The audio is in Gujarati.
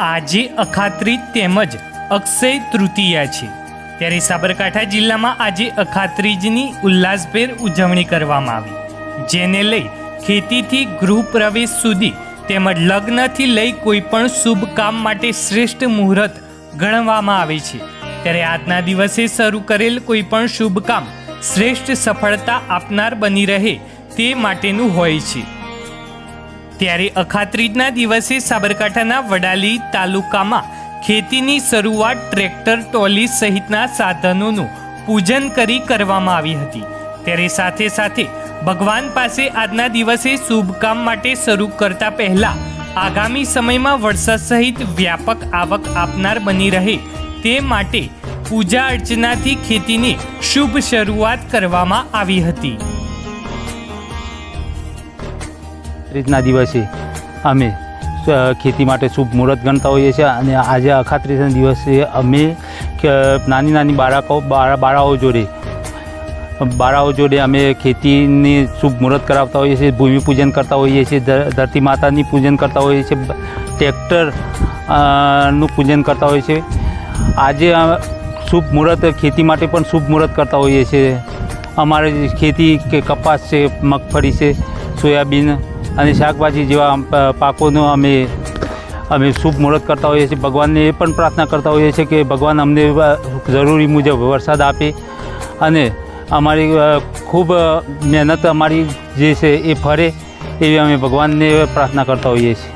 આજે અખાત્રી તેમજ અક્ષય તૃતીયા છે. ત્યારે સાબરકાંઠા જિલ્લામાં આજે અખાત્રીજની ઉલ્લાસભેર ઉજવણી કરવામાં આવી. જેને લઈ ખેતીથી ગૃહ પ્રવેશ સુધી તેમજ લગ્નથી લઈ કોઈ પણ શુભ કામ માટે શ્રેષ્ઠ મુહૂર્ત ગણવામાં આવે છે. ત્યારે આજના દિવસે શરૂ કરેલ કોઈ પણ શુભ કામ શ્રેષ્ઠ સફળતા આપનાર બની રહે તે માટેનું હોય છે. ત્યારે અખાત્રીજના દિવસે સાબરકાંઠાના વડાલી તાલુકામાં ખેતીની શરૂઆત ટ્રેક્ટર, ટોલી સહિતના સાધનોનું પૂજન કરી કરવામાં આવી હતી. ત્યારે સાથે સાથે ભગવાન પાસે આજના દિવસે શુભ કામ માટે શરૂ કરતા પહેલા આગામી સમયમાં વરસાદ સહિત વ્યાપક આવક આપનાર બની રહે તે માટે પૂજા અર્ચનાથી ખેતીની શુભ શરૂઆત કરવામાં આવી હતી. ત્રીજના દિવસે અમે ખેતી માટે શુભ મુહૂર્ત ગણતા હોઈએ છીએ અને આજે અખાત્રીજના દિવસે અમે નાની નાની બાળકો, બાળા, બાળાઓ જોડે બાળાઓ જોડે અમે ખેતીની શુભ મુહૂર્ત કરાવતા હોઈએ છીએ ભૂમિપૂજન કરતા હોઈએ છીએ ધરતી માતાની પૂજન કરતા હોઈએ છીએ ટ્રેક્ટરનું પૂજન કરતા હોઈએ છીએ. આજે શુભ મુહૂર્ત, ખેતી માટે પણ શુભ મુહૂર્ત કરતા હોઈએ છીએ. અમારે ખેતી કે કપાસ છે, મગફળી છે, સોયાબીન અને શાકભાજી જેવા પાકોનો અમે અમે શુભ મુહૂર્ત કરતા હોઈએ છીએ. ભગવાનને એ પણ પ્રાર્થના કરતા હોઈએ છીએ કે ભગવાન અમને જરૂરી મુજબ વરસાદ આપે અને અમારી ખૂબ મહેનત અમારી જે છે એ ફરે એવી અમે ભગવાનને પ્રાર્થના કરતા હોઈએ છીએ.